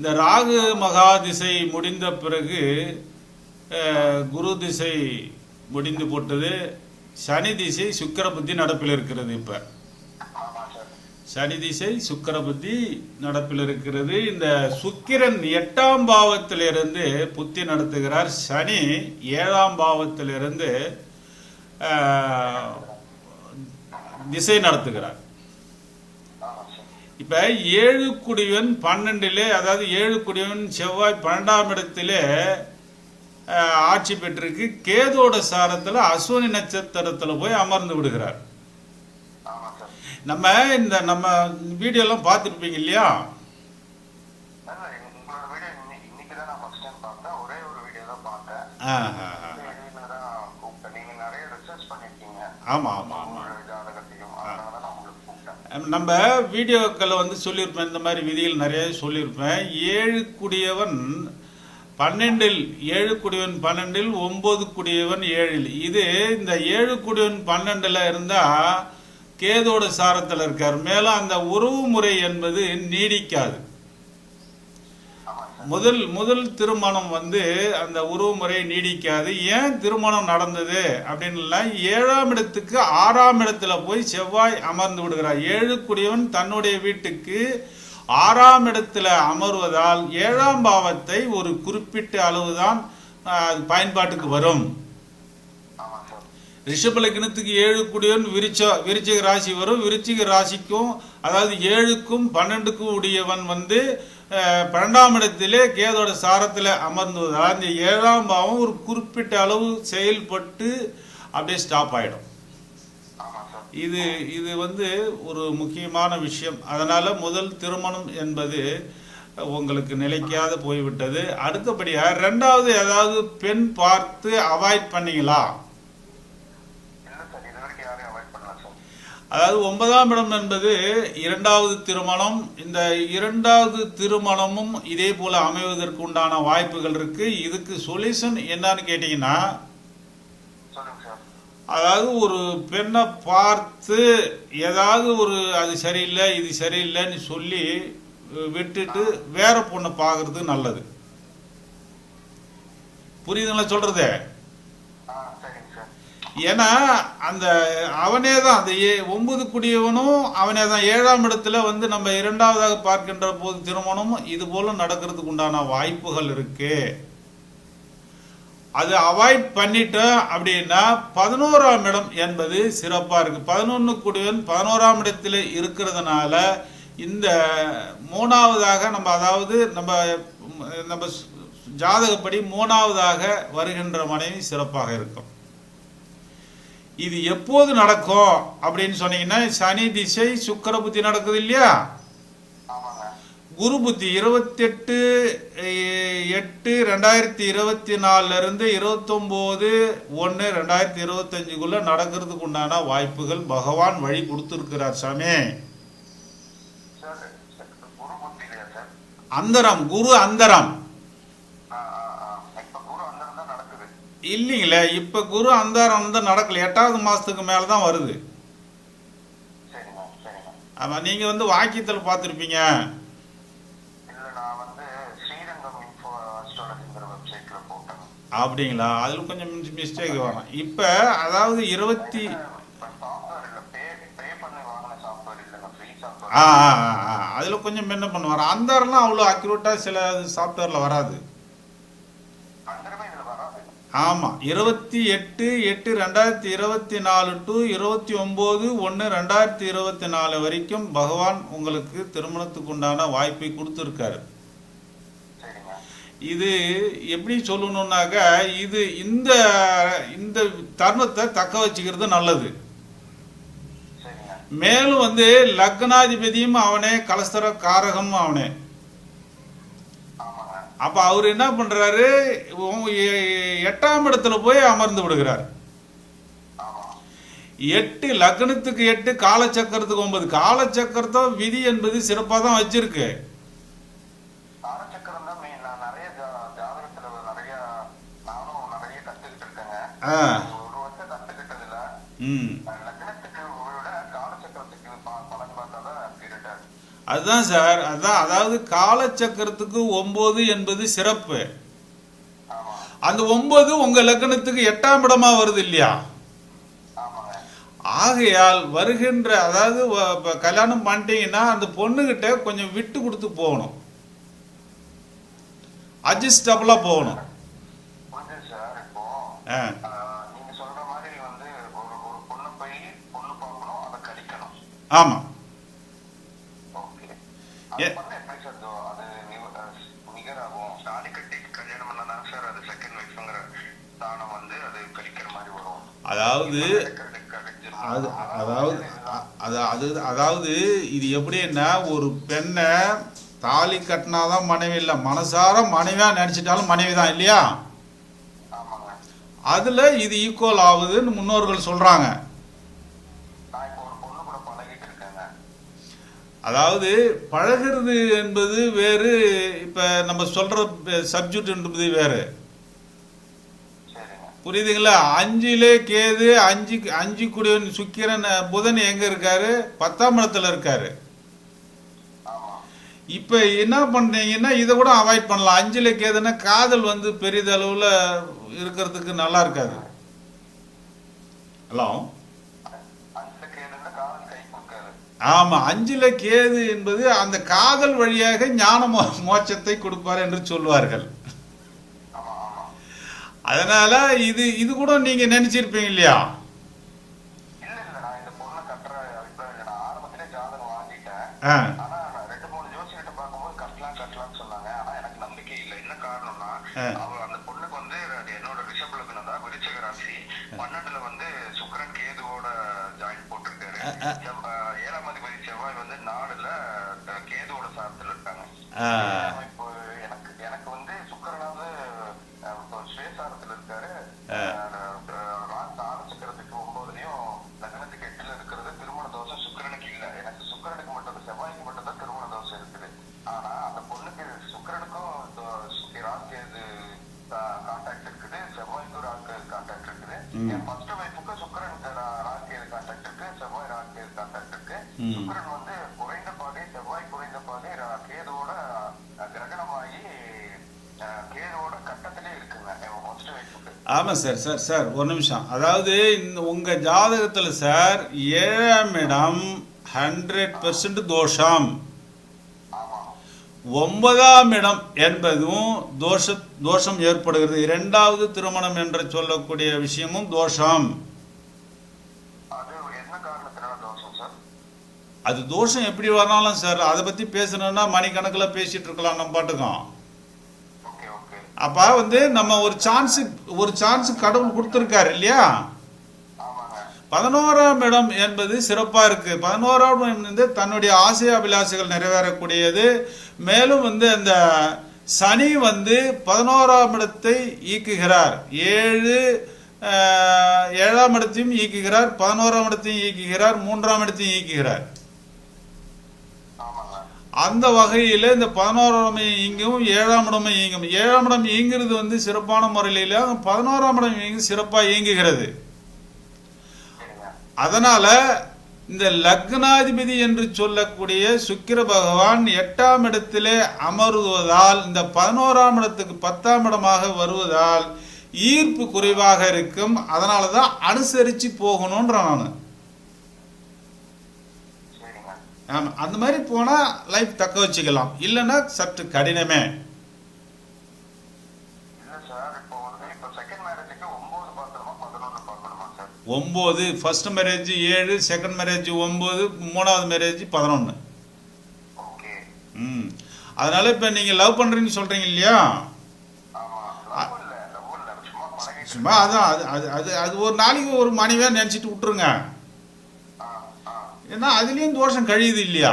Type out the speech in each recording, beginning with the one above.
இந்த ராகு மகா திசை முடிந்த பிறகு குரு திசை முடிந்து போட்டது சனி திசை சுக்கிர புத்தி நடப்பில் இருக்கிறது இப்போ. சனி திசை சுக்கர புத்தி நடப்பில் இருக்கிறது. இந்த சுக்கிரன் எட்டாம் பாவத்திலிருந்து புத்தி நடத்துகிறார். சனி ஏழாம் பாவத்திலிருந்து திசை நடத்துகிறார். இப்ப ஏழு குடிவன் பன்னெண்டிலே அதாவது ஏழு குடிவன் செவ்வாய் பன்னெண்டாம் இடத்திலே ஆட்சி பெற்றிருக்கு. கேதோட சாரத்துல அஸ்வினி நட்சத்திரத்துல போய் அமர்ந்து விடுகிறார். நம்ம இந்த நம்ம வீடியோலாம் பார்த்துருப்பீங்க இல்லையா? இல்ல, உங்களோட நம்ம வீடியோக்களை வந்து சொல்லியிருப்பேன் இந்த மாதிரி விதிகள் நிறைய சொல்லியிருப்பேன். ஏழு குடியவன் பன்னெண்டில் ஏழு குடியவன் பன்னெண்டில் ஒம்பது குடியவன் ஏழில். இது இந்த ஏழு குடியவன் பன்னெண்டில் இருந்தால் கேதோட சாரத்தில் இருக்கார். மேலும் அந்த உறவு முறை என்பது நீடிக்காது. முதல் முதல் திருமணம் வந்து அந்த உறவு முறை நீடிக்காது. ஏன் திருமணம் நடந்தது அப்படின்னுலாம் ஏழாம் இடத்துக்கு ஆறாம் இடத்துல போய் செவ்வாய் அமர்ந்து விடுகிறார். ஏழு குடியவன் தன்னுடைய வீட்டுக்கு ஆறாம் இடத்துல அமர்வதால் ஏழாம் பாவத்தை ஒரு குறிப்பிட்ட அளவுதான் அது பயன்பாட்டுக்கு வரும். ஆமா ரிஷப லக்னத்துக்கு ஏழு குடியவன் விரிச்ச விருச்சிக ராசி வரும். விருச்சிக ராசிக்கும் அதாவது ஏழுக்கும் பன்னெண்டுக்கும் உடையவன் வந்து பன்னெண்டாம் இடத்திலே கேதோட சாரத்தில் அமர்ந்துவதால் இந்த ஏழாம் பாவம் ஒரு குறிப்பிட்ட அளவு செயல்பட்டு அப்படியே ஸ்டாப் சார். இது இது வந்து ஒரு முக்கியமான விஷயம். அதனால முதல் திருமணம் என்பது உங்களுக்கு நிலைக்காத போய்விட்டது. அடுத்தபடியா ரெண்டாவது ஏதாவது பெண் பார்த்து அவாய்ட் பண்ணீங்களா இல்ல சார் இது வரைக்கும் யாரையும் அவாய்ட் பண்ணல சார் அதாவது ஒன்பதாம் இடம் என்பது இரண்டாவது திருமணம். இந்த இரண்டாவது திருமணமும் இதே போல அமைவதற்கு உண்டான வாய்ப்புகள் இருக்கு. இதுக்கு சொல்யூஷன் என்னன்னு கேட்டீங்கன்னா அதாவது ஒரு பெண்ணை பார்த்து ஏதாவது ஒரு அது சரியில்லை இது சரியில்லைன்னு சொல்லி விட்டுட்டு வேற பொண்ணை பார்க்கறது நல்லது. புரியுதுங்களா சொல்றது? ஏன்னா அந்த அவனே தான் அந்த ஏ- ஒன்பது குடியவனும் அவனே தான் ஏழாம் இடத்துல வந்து நம்ம இரண்டாவதாக பார்க்கின்ற போது திருமணமும் இது போல நடக்கிறதுக்கு உண்டான வாய்ப்புகள் இருக்கு. அது அவாய்ட் பண்ணிட்டோம் அப்படின்னா பதினோராம் இடம் என்பது சிறப்பா இருக்கு. பதினொன்று குடியவன் பதினோராம் இடத்துல இருக்கிறதுனால இந்த மூணாவதாக நம்ம அதாவது நம்ம நம்ம ஜாதகப்படி மூணாவதாக வருகின்ற மனைவி சிறப்பாக இருக்கும். இது எப்போது நடக்கும்? அப்படின்னு சொன்னீங்கன்னா சனி திசை சுக்கிர புத்தி நடக்குது இல்லையா? குரு புத்தி இருபத்தெட்டு எட்டு ரெண்டாயிரத்தி இருபத்தி நாலுல இருந்து இருபத்தொம்போது ஒன்று ரெண்டாயிரத்தி இருபத்தஞ்சுக்குள்ள நடக்கிறதுக்கு உண்டான வாய்ப்புகள் பகவான் வழி கொடுத்துருக்கிறார் சாமி. அந்தரம் குரு அந்தரம் ஆ ஆ ஆ இப்ப குரு அந்த தான் நடக்குது இல்லைங்களே இப்ப குரு அந்தாரம் வந்து நடக்கல. எட்டாவது மாசத்துக்கு மேலே தான் வருது. ஆமாம் நீங்கள் ஆமா நீங்க வந்து வாக்கியத்தில் பார்த்துருப்பீங்க. வந்து அப்படிங்களா? அதில் கொஞ்சம் மிஸ்டேக் வரும். இப்போ அதாவது இருபத்தி சாஃப்ட்வேர் ஆ ஆ அதில் கொஞ்சம் என்ன பண்ணுவார்? அந்தாரெல்லாம் அவ்வளோ அக்யூரேட்டாக சில சாஃப்ட்வேரில் வராது. ஆமாம் இருபத்தி எட்டு எட்டு ரெண்டாயிரத்தி இருபத்தி நாலு டு இருபத்தி ஒம்பது ஒன்று ரெண்டாயிரத்தி இருபத்தி நாலு வரைக்கும் பகவான் உங்களுக்கு திருமணத்துக்கு உண்டான வாய்ப்பை கொடுத்துருக்காரு. இது எப்படி சொல்லணும்னாக்க இது இந்த இந்த தருணத்தை தக்க வச்சுக்கிறது நல்லது. மேலும் வந்து லக்னாதிபதியும் அவனே கலஸ்தர காரகம் அவனே. அப்ப அவர் என்ன எ- எட்டாம் இடத்துல போய் அமர்ந்து விடுகிறார். எட்டு லக்னத்துக்கு எட்டு காலச்சக்கரத்துக்கு ஒன்பது. காலச்சக்கரத்தோ விதி என்பது சிறப்பாக தான் வச்சிருக்கு. காலச்சக்கரம் தான் மெயின் நான் நிறைய ஜா- ஜாதகத்துல நிறைய நானும் நிறைய கத்துக்கிட்டு இருக்கேங்க ஆ ஒரு வருஷம் கத்துக்கிட்டதுல ம் லக்னத்துக்கு விட காலச்சக்கரத்துக்கு ப- பலன் பார்த்தா தான் பீரியட் அதுதான் சார் அதான் அதாவது காலச்சக்கரத்துக்கு ஒன்பது என்பது சிறப்பு. ஆமா அந்த ஒன்பது உங்க லக்னத்துக்கு எட்டாம் இடமா வருது இல்லையா? ஆகையால் வருகின்ற அதாவது கல்யாணம் பண்ணிட்டீங்கன்னா அந்த பொண்ணுகிட்ட கொஞ்சம் விட்டு கொடுத்து போகணும். அட்ஜஸ்டபுளா போகணும். புரிஞ்சுது அதாவது. அது அதாவது அது அது அதாவது இது எப்படின்னா ஒரு பெண்ணை தாலி கட்டினாதான் மனைவி இல்லை. மனசார மனைவியா நினைச்சிட்டாலும் மனைவி தான் இல்லையா அதுல இது ஈக்குவல் ஆகுதுன்னு முன்னோர்கள் சொல்றாங்க நான் இப்போ ஒரு பொண்ணு கூட பழகிட்டு இருக்கேங்க அதாவது பழகிறது என்பது வேறு இப்ப நம்ம சொல்ற சப்ஜெக்ட் என்பது வேறு. புரியுதுங்களா? அஞ்சிலே கேது அஞ்சு அஞ்சு குடியன் சுக்கிரன் புதன் எங்க இருக்காரு? பத்தாம் இடத்துல இருக்காரு. இப்ப என்ன பண்றீங்கன்னா இதை கூட அவாய்ட் பண்ணலாம். அஞ்சுல கேதுன்னா காதல் வந்து பெரிதளவுல இருக்கிறதுக்கு நல்லா இருக்காது. ஹலோ அந்த கேளுங்க காதல் கை கொடுக்காது ஆமா அஞ்சுல கேது என்பது அந்த காதல் வழியாக ஞான மோட்சத்தை கொடுப்பார் என்று சொல்வார்கள். அதனால இது இது கூட நீங்க நினைச்சிருப்பீங்க இல்லையா? ஆ, ஆனா நான் ரெண்டு மூணு ஜோசியிட்ட பார்க்கும்போது கட்டலாம் கட்டலாம்னு சொன்னாங்க. ஆனா எனக்கு நம்பிக்கை இல்லை. என்ன காரணம்னா ஆ. அவ அந்த பொண்ணுக்கு வந்து அது என்னோட ரிஷப் லக்னம் தான் விருச்சிக ராசி. பன்னெண்டுல வந்து சுக்கிரன் கேதுவோட ஜாயின். செவ்வ- ஏழாம் அதிபதி செவ்வாய் வந்து நாலுல அஹ், கேதுவோட சாரத்துல இருக்காங்க ஆ, இப்போ எனக்கு எனக்கு வந்து சுக்கிரனாவது அஹ், இப்போ ஸ்வேசாரத்துல இருக்காரு ஆ. ராசி ஆரம்பிச்சுக்கிறதுக்கு ஒன்பதுலயும் லக்னத்துக்கு எட்டுல இருக்கிறது திருமண தோஷம் சுக்கிரனுக்கு இல்ல எனக்கு சுக்கிரனுக்கு மட்டும் தான், செவ்வாய்க்கு மட்டும் தான் திருமண தோஷம் இருக்குது ஆனா அந்த பொண்ணுக்கு சுக்கிரனுக்கும் தோ- சு- ராசி இது கான்டாக்ட் இருக்குது செவ்வாய்க்கும் ராக்கு கான்டாக்ட் இருக்குது ம். என் ஃபர்ஸ்ட் வைஃபுக்கு சுக்கிரனுக்கு ரா- ராசி கான்டாக்ட் இருக்கு செவ்வாய் ராசி கான்டாக்ட் இருக்கு ம். சுக்கிரன் வந்து குறைந்த பாதை செவ்வாய் குறைந்த பாதை ரா- கேதுவோட அஹ், கிரகணமாகி அஹ், கேதுவோட கட்டத்திலே இருக்குங்க என் ஃபர்ஸ்ட் வைஃபுக்கு ஆமா சார் சார் சார் ஒரு நிமிஷம். அதாவது இந்த உங்க ஜாதகத்துல சார் ஏழாம் இடம் ஹண்ட்ரட் பெர்சன்ட் தோஷம். ஒன்பதாம் இடம் என்பதும் தோஷ தோஷம் ஏற்படுகிறது. இரண்டாவது திருமணம் என்று சொல்லக்கூடிய விஷயமும் தோஷம். அது தோஷம் எப்படி வரனாலும் சார் அதை பத்தி பேசணும்னா மணிக்கணக்கில் பேசிட்டு இருக்கலாம் நம்ம பாட்டுக்கும். அப்போ வந்து நம்ம ஒரு சான்ஸ் ஒரு சான்ஸ் கடவுள் கொடுத்துருக்காரு இல்லையா? பதினோராம் இடம் என்பது சிறப்பாக இருக்கு. பதினோராம் இடம் வந்து தன்னுடைய ஆசை அபிலாசைகள் நிறைவேறக்கூடியது. மேலும் வந்து அந்த சனி வந்து பதினோராம் இடத்தை இயக்குகிறார். ஏழு ஏழாம் இடத்தையும் இயக்குகிறார் பதினோராம் இடத்தையும் இயக்குகிறார் மூன்றாம் இடத்தையும் இயக்குகிறார். அந்த வகையில் இந்த பதினோராம் இடம் இங்கும் ஏழாம் இடமும் இயங்கும் ஏழாம் இடம் இயங்குறது வந்து சிறப்பான முறையில் பதினோராம் இடம் இயங்கு சிறப்பாக இயங்குகிறது. அதனால் அதனால இந்த லக்னாதிபதி என்று சொல்லக்கூடிய சுக்கிர பகவான் எட்டாம் இடத்திலே அமருவதால் இந்த பதினோராம் இடத்துக்கு பத்தாம் இடமாக வருவதால் ஈர்ப்பு குறைவாக இருக்கும். அதனால தான் அனுசரித்து போகணுன்ற நான் ஆமாம் அந்த மாதிரி போனால் லைஃப் தக்க வச்சுக்கலாம். இல்லைன்னா சற்று கடினமே. ஒம்பது ஃபர்ஸ்ட் மேரேஜ் ஏழு செகண்ட் மேரேஜ் ஒம்பது மூணாவது மேரேஜ் பதினொன்று ம். அதனால இப்போ நீங்கள் லவ் பண்ணுறீங்கன்னு சொல்கிறீங்க இல்லையா? சும்மா அதான் அது அது அது அது ஒரு நாளைக்கு ஒரு மனைவியாக நினச்சிட்டு விட்டுருங்க. ஏன்னா அதுலேயும் தோஷம் கழியுது இல்லையா?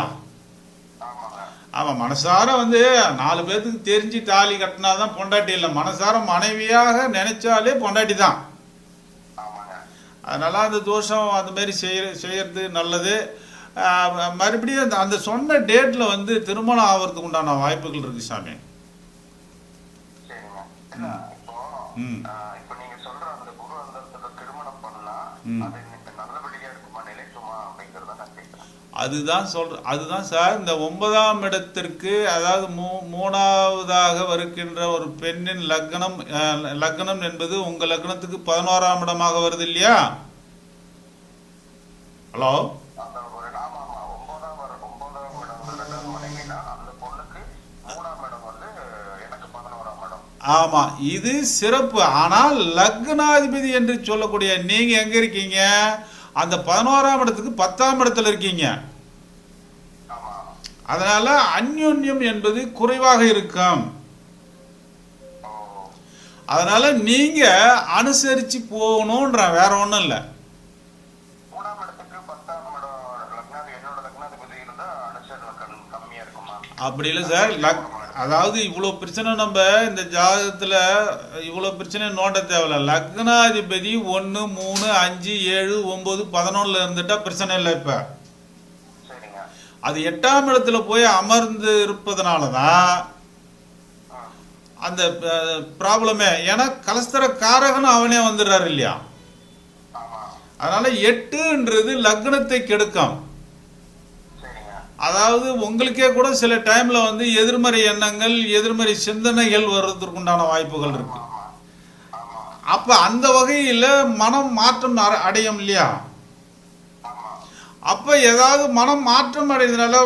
ஆமாம் மனசார வந்து நாலு பேர்த்துக்கு தெரிஞ்சு தாலி கட்டினா தான் பொண்டாட்டி இல்லை. மனசார மனைவியாக நினைச்சாலே பொண்டாட்டி தான். அதனால அந்த தோஷம் அந்த மாதிரி செய்ய செய்யறது நல்லது. மறுபடியும் அந்த அந்த சொன்ன டேட்டில் வந்து திருமணம் ஆகிறதுக்கு உண்டான வாய்ப்புகள் இருக்கு சாமி. ம். ஆ, இப்போ நீங்க சொல்ற அந்த குரு அந்தரத்துல திருமணம் பண்ணா ம். அது இன்னைக்கு நல்லபடியா இருக்குமா நிலைக்குமா அப்படிங்கறத நான் கேட்கிறேன் அதுதான் சொல்ற அதுதான் சார் இந்த ஒன்பதாம் இடத்திற்கு அதாவது மூ மூணாவதாக வருகின்ற ஒரு பெண்ணின் லக்னம் லக்னம் என்பது உங்கள் லக்னத்துக்கு பதினோராம் இடமாக வருது இல்லையா? ஹலோ? ஆமாம் இது சிறப்பு. ஆனால் லக்னாதிபதி என்று சொல்லக்கூடிய நீங்கள் எங்கே இருக்கீங்க? அந்த பதினோராம் இடத்துக்கு பத்தாம் இடத்துல இருக்கீங்க. அதனால அந்யோன்யம் என்பது குறைவாக இருக்கும். அதனால நீங்க அனுசரிச்சு போகணுன்ற வேற ஒண்ணும் இல்லை. அப்படி இல்லை சார். லக் அதாவது இவ்வளோ பிரச்சனை நம்ம இந்த ஜாதகத்தில் இவ்வளோ பிரச்சனை நோண்ட தேவையில்ல. லக்னாதிபதி ஒன்று மூணு அஞ்சு ஏழு ஒம்பது பதினொன்றில் இருந்துட்டா பிரச்சனை இல்லை இப்போ. அது எட்டாம் இடத்துல போய் அமர்ந்து இருப்பதனால தான் அந்த ப்ராப்ளமே. ஏன்னா கலஸ்தர காரகன்னு அவனே வந்துடுறாரு இல்லையா? அதனால எட்டுன்றது லக்னத்தை கெடுக்கும். அதாவது உங்களுக்கே கூட சில டைம்ல வந்து எதிர்மறை எண்ணங்கள் எதிர்மறை சிந்தனைகள் வர்றதுக்கு உண்டான வாய்ப்புகள் இருக்கு. அப்போ அப்ப அந்த வகையில மனம் மாற்றம் அடையும் இல்லையா? அப்போ அப்ப ஏதாவது மனம் மாற்றம் அடைந்தனால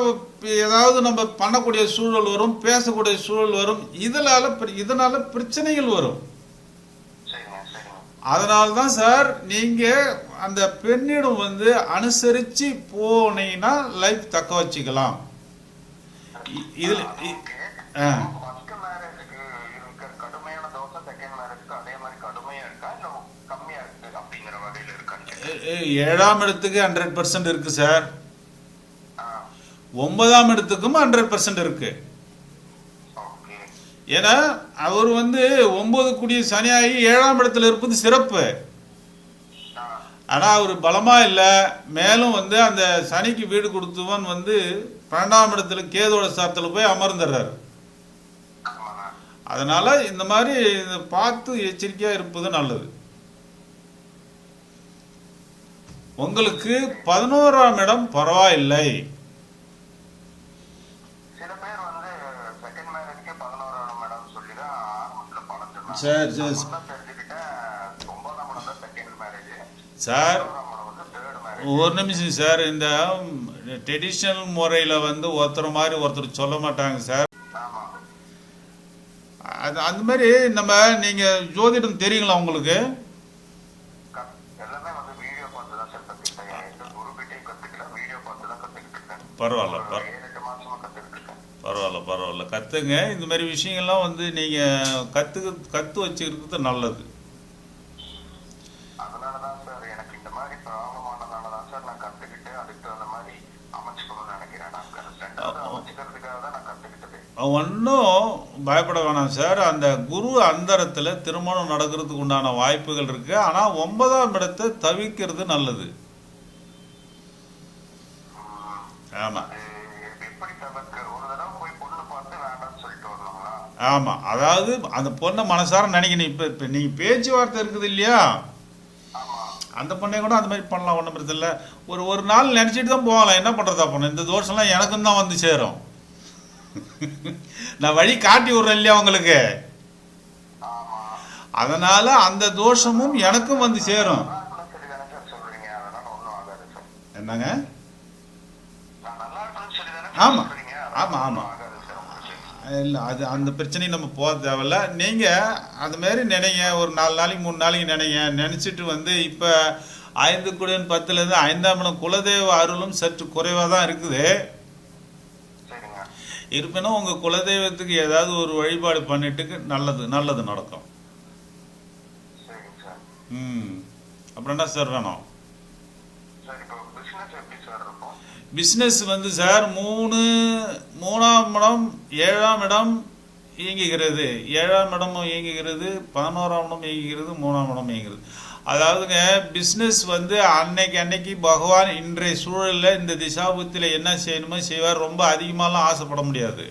ஏதாவது நம்ம பண்ணக்கூடிய சூழல் வரும் பேசக்கூடிய சூழல் வரும் இதனால இதனால் இதனால பிரச்சனைகள் வரும். சரிங்க அதனால தான் சார் நீங்க அந்த பெண்ணிடம் வந்து அனுசரிச்சு போனீங்கன்னா லைஃப் தக்க வச்சுக்கலாம். இதுல ஆ. ஏழாம் இடத்துக்கு ஹண்ட்ரட் பர்சன்ட் இருக்கு சார். ஒன்பதாம் இடத்துக்கும் ஹண்ட்ரட் பர்சன்ட் இருக்கு. ஓகே ஏன்னா அவர் வந்து ஒன்பது கூடிய சனியாகி ஏழாம் இடத்துல இருப்பது சிறப்பு. ஆனால் அவர் பலமாக இல்லை. மேலும் வந்து அந்த சனிக்கு வீடு கொடுத்தவன் வந்து பன்னெண்டாம் இடத்துல கேதோட சாரத்துல போய் அமர்ந்துடுறாரு அதனால இந்த மாதிரி இதை பார்த்து எச்சரிக்கையாக இருப்பது நல்லது. உங்களுக்கு பதினோராம் இடம் பரவாயில்லை சில பேர் வந்து செகண்ட் மேரேஜ்க்கு பதினோராம் இடம் சொல்லி தான் ஆரம்பத்துல பணம் சொன்னாங்க சரி, சரி. நான் தான் தெரிஞ்சுக்கிட்டேன் ஒன்பதாம் இடம் தான் சார் தேர்ட் மேரேஜ் ஒரு நிமிஷம் சார். இந்த ட்ரெடிஷ்னல் முறையில் வந்து ஒருத்தர் மாதிரி ஒருத்தர் சொல்ல மாட்டாங்க சார். அது அந்த மாதிரி நம்ம நீங்கள் ஜோதிடம் தெரியுங்களா உங்களுக்கு? சார் இருக்கேன். பரவாயில்ல ஒரு பர ஏழு எட்டு மாசமா கத்துக்கிட்டு இருக்கேன் பரவாயில்ல பரவாயில்ல. கற்றுங்க இந்த மாதிரி விஷயங்கள்லாம் வந்து நீங்கள் கற்று கற்று வச்சுக்கிறது நல்லது. ஒன்றும் பயப்பட வேணாம் சார். அந்த குரு அந்தரத்தில் திருமணம் நடக்கிறதுக்கு உண்டான வாய்ப்புகள் இருக்குது ஆனால் ஒன்பதாம் இடத்தை தவிர்க்கிறது நல்லது. ஆமாம் அது எப்படி தவிர்க்க ஒரு தடவை போய் பொண்ணு பார்த்து வேண்டாம்னு சொல்லிட்டு வரணுங்களா ஆமாம் அதாவது அந்த பொண்ணை மனசார நினைக்கணும் இப்போ இப்போ நீங்கள் பேச்சுவார்த்தை இருக்குது இல்லையா? அந்த பொண்ணை கூட அந்த மாதிரி பண்ணலாம் ஒன்றும் பிரச்சனை இல்லை. ஒரு ஒரு நாள் நினச்சிட்டு தான் போகலாம். என்ன பண்ணுறதா பொண்ணு இந்த தோஷம்லாம் எனக்கும் தான் வந்து சேரும். நான் வழி காட்டி விட்றேன் இல்லையா உங்களுக்கு? அதனால அந்த தோஷமும் எனக்கும் வந்து சேரும். என்னங்க? நான் நல்லா இருக்கணும்னு இல்லை அது அந்த பிரச்சனையும் நம்ம போக தேவையில்ல. நீங்கள் அது மாதிரி நினைங்க. ஒரு நாலு நாளைக்கு மூணு நாளைக்கு நினைங்க. நினச்சிட்டு வந்து இப்போ ஐந்து குடன் பத்துலேருந்து ஐந்தாம் இடம் குலதெய்வ அருளும் சற்று குறைவாக தான் இருக்குது. இருப்பினும் உங்கள் குலதெய்வத்துக்கு ஏதாவது ஒரு வழிபாடு பண்ணிட்டு நல்லது நல்லது நடக்கும். ம். அப்புறம் என்ன சார் வேணும்? பிஸ்னஸ் வந்து சார் மூணு மூணாம் இடம் ஏழாம் இடம் இயங்குகிறது. ஏழாம் இடமும் இயங்குகிறது பதினோராம் இடம் இயங்குகிறது மூணாம் இடம் இயங்குகிறது. அதாவதுங்க பிஸ்னஸ் வந்து அன்னைக்கு அன்னைக்கு பகவான் இன்றைய சூழலில் இந்த திசாபுத்தில் என்ன செய்யணுமோ செய்வார். ரொம்ப அதிகமாலாம் ஆசைப்பட முடியாது.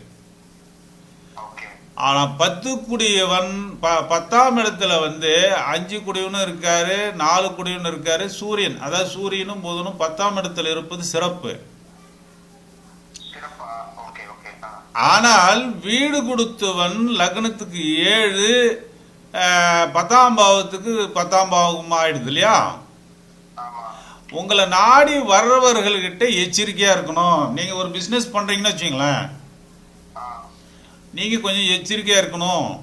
ஆனால் பத்து குடியவன் ப பத்தாம் இடத்துல வந்து அஞ்சு குடியவனும் இருக்காரு நாலு குடியவனும் இருக்காரு சூரியன். அதாவது சூரியனும் புதனும் பத்தாம் இடத்துல இருப்பது சிறப்பு. ஆனால் வீடு கொடுத்தவன் லக்னத்துக்கு ஏழு பத்தாம் பாவத்துக்கு பத்தாம் பாவம் ஆயிடுது இல்லையா? உங்களை நாடி வர்றவர்கள்கிட்ட எச்சரிக்கையா இருக்கணும். நீங்க ஒரு பிசினஸ் பண்றீங்கன்னு வச்சுங்களேன் நீங்க கொஞ்சம் எச்சரிக்கையா இருக்கணும்.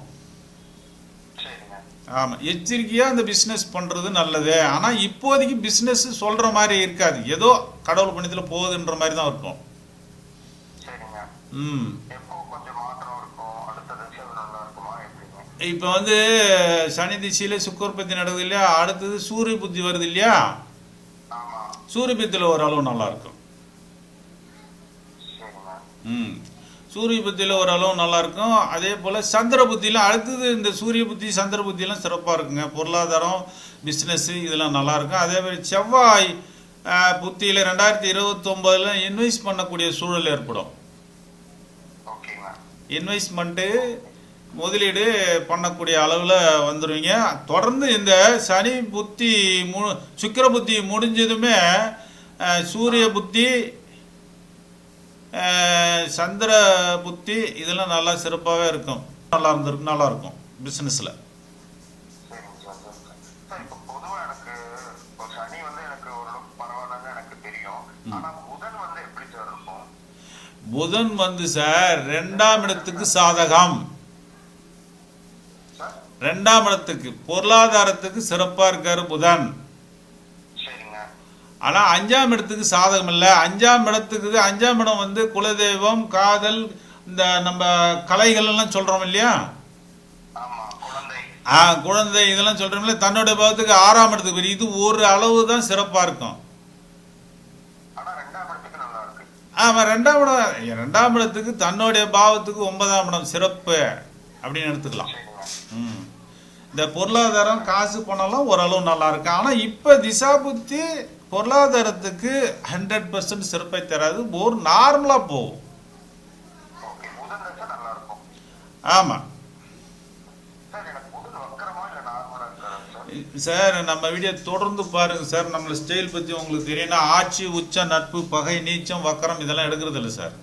சரிங்க. ஆமா எச்சரிக்கையா அந்த பிசினஸ் பண்றது நல்லது. ஆனா இப்போதைக்கு பிசினஸ் சொல்ற மாதிரி இருக்காது. ஏதோ கடவுள் பணித்துல போகுதுன்ற மாதிரி தான் இருக்கும். ம். இப்போ வந்து சனி திசையில சுக்கர் பத்தி நடக்குது இல்லையா? அடுத்தது சூரிய புத்தி வருது இல்லையா? சூரிய புத்தியில் ஓரளவு நல்லா இருக்கும். ம். சூரிய புத்தியில் ஓரளவு நல்லா இருக்கும் அதே போல் சந்திர புத்தியில அடுத்தது இந்த சூரிய புத்தி சந்திர புத்தியெல்லாம் சிறப்பாக இருக்குங்க. பொருளாதாரம் பிஸ்னஸ்ஸு இதெல்லாம் நல்லா இருக்கும் அதே மாதிரி செவ்வாய் புத்தியில் ரெண்டாயிரத்தி இருபத்தொம்போதில் இன்வெஸ்ட் பண்ணக்கூடிய சூழல் ஏற்படும். இன்வெஸ்ட்மெண்ட்டு முதலீடு பண்ணக்கூடிய அளவில் வந்துடுவீங்க தொடர்ந்து இந்த சனி புத்தி மு சுக்கிர புத்தி முடிஞ்சதுமே சூரிய புத்தி சந்திர புத்தி இதெல்லாம் நல்லா சிறப்பாகவே இருக்கும். நல்லா இருந்திருக்கும் நல்லா இருக்கும் பிஸ்னஸில் புதன் வந்து சார் ரெண்டாம் இடத்துக்கு சாதகம். ரெண்டாம் இடத்துக்கு பொருளாதாரத்துக்கு சிறப்பாக இருக்காரு புதன். ஆனா அஞ்சாம் இடத்துக்கு சாதகம் இல்லை. அஞ்சாம் இடத்துக்கு அஞ்சாம் இடம் வந்து குலதெய்வம் காதல் இந்த நம்ம கலைகள் எல்லாம் சொல்றோம் இல்லையா? ஆ குழந்தை இதெல்லாம் சொல்றோம் இல்லையா? தன்னோட பாவத்துக்கு ஆறாம் இடத்துக்கு வரும். இது ஒரு அளவு தான் சிறப்பா இருக்கும். ஆனா ரெண்டாம் இடம் ரெண்டாம் இடத்துக்கு தன்னுடைய பாவத்துக்கு ஒன்பதாம் இடம் சிறப்பு அப்படின்னு எடுத்துக்கலாம். ம். இந்த பொருளாதாரம் காசு பணம்லாம் ஓரளவு நல்லா இருக்கு. ஆனா இப்ப திசா புத்தி பொருளாதாரத்துக்கு ஹண்ட்ரட் பர்சன்ட் சிறப்பை தராது ஒரு நார்மலா போகும். ஓகே புதன் தசை நல்லா இருக்கும் ஆமா. சார் நம்ம வீடியோ தொடர்ந்து பாருங்க சார். நம்மள ஸ்டைல் பத்தி உங்களுக்கு தெரியும்னா ஆட்சி உச்ச நட்பு பகை நீச்சம் வக்கரம் இதெல்லாம் எடுக்கிறது இல்லை சார்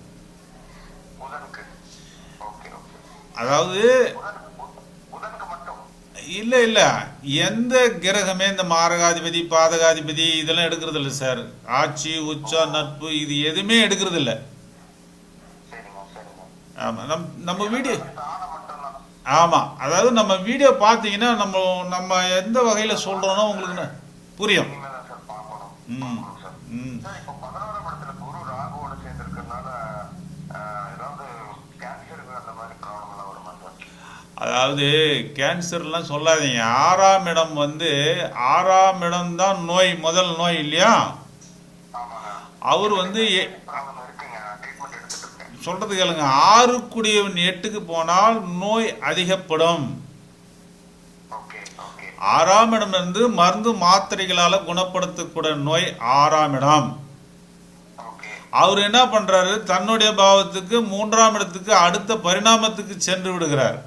அதாவது புதன் பு- புதனுக்கு மட்டும் இல்ல இல்ல. எந்த கிரகமே இந்த மாரகாதிபதி பாதகாதிபதி இதெல்லாம் எடுக்கிறது இல்லை சார். ஆட்சி உச்ச நட்பு இது எதுவுமே எடுக்கிறது இல்லை சரிங்க சரிங்க ஆமா நம் நம்ம வீடியோ தானம் மட்டும்தான் ஆமா அதாவது நம்ம வீடியோ பார்த்தீங்கன்னா நம்ம நம்ம எந்த வகையில சொல்றோம்னா உங்களுக்கு புரியும். ம் ம் சார் இப்போ பதினோராம் இடத்துல குரு ராகுவோட சேர்ந்திருக்கிறதுனால ஆஹ், ஏதாவது கேன்சருக்கு அந்த மாதிரி ப்ராப்ளம் எல்லாம் வருமா சார் அதாவது கேன்சர்லாம் சொல்லாதீங்க. ஆறாம் இடம் வந்து ஆறாம் இடம் தான் நோய் முதல் நோய் இல்லையா? அவர் வந்து சொல்றது கேளுங்க. ஆறுக்குடியவன் எட்டுக்கு போனால் நோய் அதிகப்படும். ஆறாம் இடம் இருந்து மருந்து மாத்திரைகளால குணப்படுத்தக்கூடிய நோய் ஆறாம் இடம். அவர் என்ன பண்றாரு? தன்னுடைய பாவத்துக்கு மூன்றாம் இடத்துக்கு அடுத்த பரிணாமத்துக்கு சென்று விடுகிறார்.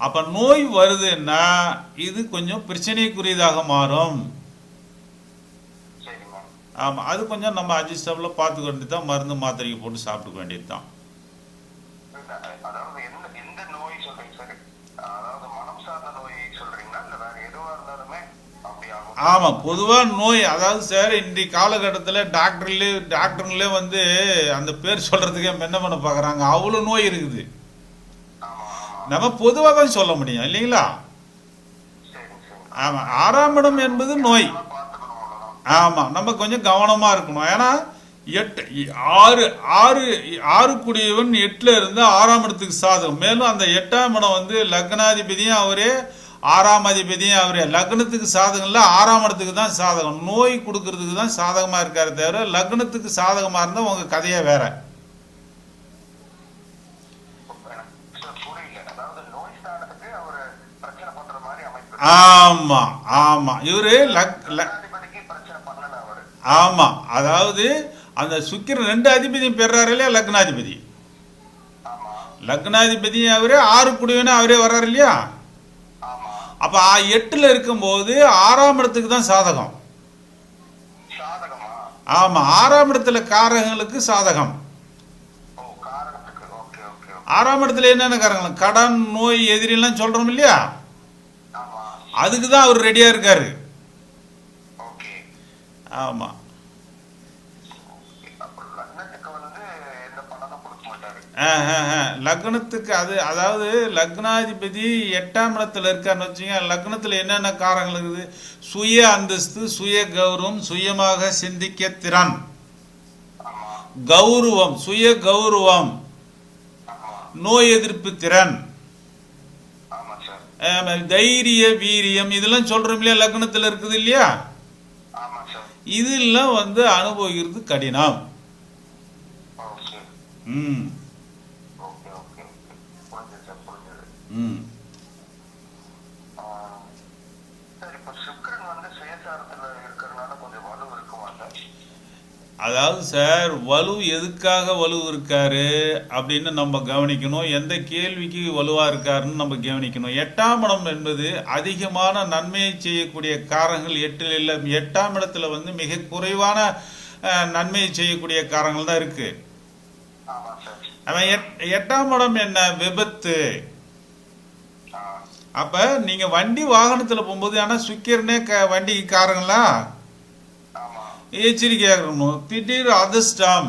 அப்ப நோய் வருதுன்னா இது கொஞ்சம் பிரச்சனைக்குரியதாக மாறும். சரிங்க ஆமா அது கொஞ்சம் நம்ம அட்ஜஸ்டபிளா பார்த்துக்க வேண்டியது தான் மருந்து மாத்திரைக்கு போட்டு சாப்பிட்டுக்க வேண்டியது தான் எந்த எந்த நோய் அதாவது சார் இன்றைய காலகட்டத்தில் டாக்டர்லே டாக்டருங்களே வந்து அந்த பேர் சொல்றதுக்கே என்ன பண்ண பார்க்குறாங்க அவ்வளோ நோய் இருக்குது. நம்ம பொதுவாக தான் சொல்ல முடியும் இல்லைங்களா? ஆமாம் ஆமா ஆறாம் இடம் என்பது நோய். ஆமாம் ஆமா நம்ம கொஞ்சம் கவனமா இருக்கணும். ஏன்னா எட்டு ஆறு ஆறு ஆறு குடியவன் எட்டுல இருந்து ஆறாம் இடத்துக்கு சாதகம். மேலும் அந்த எட்டாம் இடம் வந்து லக்னாதிபதியும் அவரே ஆறாம் அதிபதியும் அவரே. லக்னத்துக்கு சாதகம் இல்லை ஆறாம் இடத்துக்கு தான் சாதகம். நோய் கொடுக்கறதுக்கு தான் சாதகமா இருக்காரு தவிர லக்னத்துக்கு சாதகமா இருந்தா உங்க கதையே வேற எனக்கு சார் புரியல அதாவது நோய் ஸ்தானத்துக்கு அவரு பிரச்சனை பண்ற மாதிரி அமைப்பு ஆமா ஆமா. இவரு லக் ஆமா. அதாவது அந்த சுக்கிரன் ரெண்டு அதிபதியும் பெறாரு இல்லையா? லக்னாதிபதி. லக்னாதிபதி லக்னாதிபதியும் அவரே ஆறு குடிவனும் அவரே வர்றாரு இல்லையா? அப்ப எட்டுல இருக்கும்போது ஆறாம் இடத்துக்கு தான் சாதகம். ஆமா ஆறாம் இடத்துல காரகங்களுக்கு சாதகம். ஆறாம் இடத்துல என்னென்ன காரகங்கள்? கடன் நோய் எதிரிலாம் சொல்றோம் இல்லையா? அதுக்கு தான் அவர் ரெடியா இருக்காரு. ஓகே ஆமா. அப்ப லக்னத்துக்கு அது அதாவது லக்னாதிபதி எட்டாம் இடத்துல இருக்கான்னு வச்சுங்க லக்னத்துல என்னென்ன காரங்கள் இருக்குது? சுய அந்தஸ்து சுய கௌரவம் சுயமாக சிந்திக்க திறன். கௌரவம் சுய கௌரவம். நோய் எதிர்ப்பு திறன். தைரிய வீரியம் இதெல்லாம் சொல்றோம் இல்லையா? லக்னத்துல இருக்குது இல்லையா? இதெல்லாம் வந்து அனுபவிக்கிறது கடினம். ம். ம் ஆ, சார் இப்போ சுக்கிரன் வந்து சுயசாரத்துல இருக்கிறதுனால கொஞ்சம் வலு இருக்குமா சார் அதாவது சார் வலு எதுக்காக வலு இருக்காரு? அப்படின்னு நம்ம கவனிக்கணும். எந்த கேள்விக்கு வலுவா இருக்காருன்னு நம்ம கவனிக்கணும். எட்டாம் இடம் என்பது அதிகமான நன்மையை செய்யக்கூடிய காரங்கள் எட்டில் இல்லை எட்டாம் இடத்துல வந்து மிக குறைவான நன்மையை செய்யக்கூடிய காரங்கள் தான் இருக்கு. அவன் எட்டாம் இடம் என்ன? விபத்து. அப்ப நீங்க வண்டி வாகனத்துல போகும்போது ஆனா சுக்கிரனே க வண்டிக்கு காரங்களா? எச்சரிக்கையாக இருக்கணும் திடீர் அதிர்ஷ்டம்.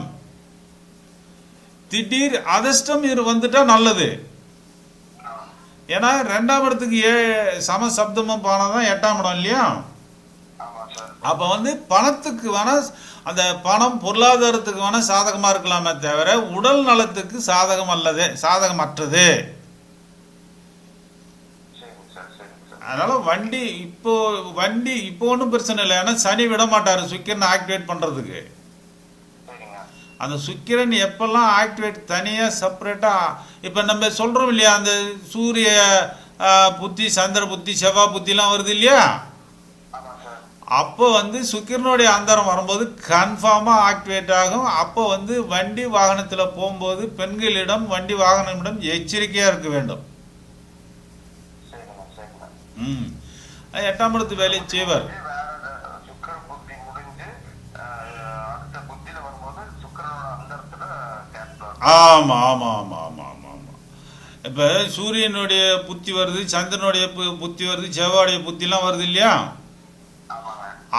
திடீர் அதிர்ஷ்டம் இது வந்துட்டா நல்லது. ஏன்னா ரெண்டாம் இடத்துக்கு ஏ சம சப்தமும் போனாதான் எட்டாம் இடம் இல்லையா? அப்ப வந்து பணத்துக்கு வேணா அந்த பணம் பொருளாதாரத்துக்கு வேணா சாதகமா இருக்கலாமே தவிர உடல் நலத்துக்கு சாதகம் அல்லது சாதகமற்றது சரிங்க சார் சரிங்க சார் அதனால வண்டி இப்போ வண்டி இப்போ ஒன்றும் பிரச்சனை இல்லை. ஏன்னா சனி விட மாட்டாரு. சுக்கிரனை ஆக்டிவேட் பண்றதுக்கு. சரிங்க. அந்த சுக்கிரன் எப்பெல்லாம் ஆக்டிவேட் தனியாக செப்பரேட்டாக இப்போ நம்ம சொல்கிறோம் இல்லையா? அந்த சூரிய புத்தி சந்திர புத்தி செவ்வாய் புத்திலாம் வருது இல்லையா? அப்போ வந்து சுக்கிரனுடைய அந்தரம் வரும்போது கன்ஃபார்மாக ஆக்டிவேட் ஆகும். அப்போ வந்து வண்டி வாகனத்தில் போகும்போது பெண்களிடம் வண்டி வாகனமிடம் எச்சரிக்கையாக இருக்க வேண்டும் சரிங்க சரிங்க ம் அது எட்டாம் இடத்து வேலையை செய்வார் இதே வேற ஏதாவது சுக்கிர புத்தி முடிஞ்சு அஹ், அடுத்த புத்தியில வரும்போது சுக்கிரனோட அந்தரத்துல கேப்ல ஆமாம் ஆமாம் ஆமாம் ஆமாம் ஆமாம் ஆமாம் இப்போ சூரியனுடைய புத்தி வருது சந்திரனுடைய புத்தி வருது செவ்வாயுடைய புத்திலாம் வருது இல்லையா?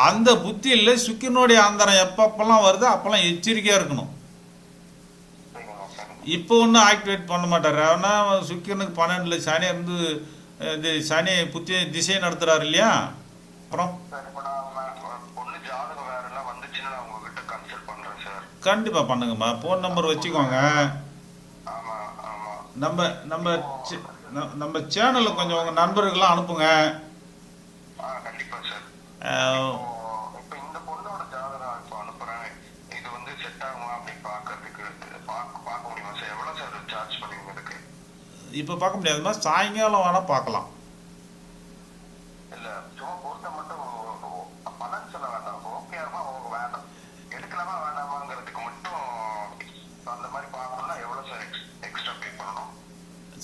அந்த புத்தியில் சுக்கிரனுடைய அந்தரம் எப்பப்பெல்லாம் வருதோ அப்பெல்லாம் எச்சரிக்கையாக இருக்கணும். இப்போ ஒன்றும் ஆக்டிவேட் பண்ண மாட்டார். ஆனால் சுக்கிரனுக்கு பன்னெண்டில் சனி இருந்து இது சனி புத்தி திசை நடத்துகிறாரு இல்லையா? அப்புறம்? கண்டிப்பாக பண்ணுங்கம்மா. ஃபோன் நம்பர் வச்சுக்கோங்க. நம்ம நம்ம நம்ம சேனலில் கொஞ்சம் உங்கள் நண்பர்கள்லாம் அனுப்புங்க ஆ கண்டிப்பா சார் அஹ், இப்போ இப்போ இந்த பொண்ணோட ஜாதகம் இப்போ அனுப்புறேன் இது வந்து செட் ஆகுமா அப்படின்னு பார்க்கறதுக்கு பார்க்க பார்க்க முடியுமா சார் எவ்வளோ சார் சார்ஜ் பண்ணுவீங்க இதுக்கு இப்போ பார்க்க முடியாதுமா சாயங்காலம் வேணால் பார்க்கலாம்.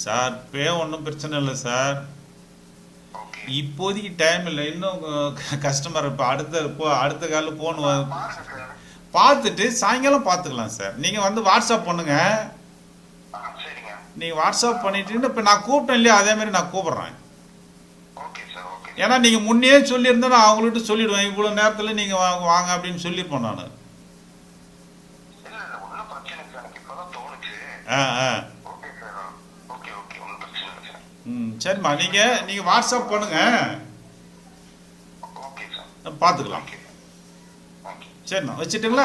சார் பே ஒன்றும் பிரச்சனை இல்லை சார் இப்போதைக்கு டைம் இல்லை. இன்னும் கஸ்டமர் இப்போ அடுத்த இப்போ அடுத்த காலில் ஃபோன் பார்த்துட்டு சாயங்காலம் பார்த்துக்கலாம் சார் நீங்கள் வந்து வாட்ஸ்அப் பண்ணுங்க. ஆ நீங்கள் வாட்ஸ்அப் பண்ணிட்டு இப்போ நான் கூப்பிட்டேன் இல்லையா அதே மாதிரி நான் கூப்பிட்றேன். ஏன்னா நீங்கள் முன்னே சொல்லியிருந்தா நான் அவங்கள்ட்ட சொல்லிடுவேன் இவ்வளோ நேரத்தில் நீங்கள் வாங்க வாங்க அப்படின்னு சொல்லியிருப்பேன் நான். ஆ ஆ. ம் சரிம்மா நீங்கள் நீங்கள் வாட்ஸ்அப் பண்ணுங்கள் பார்த்துக்கலாம் சரிம்மா வச்சுட்டுங்களா?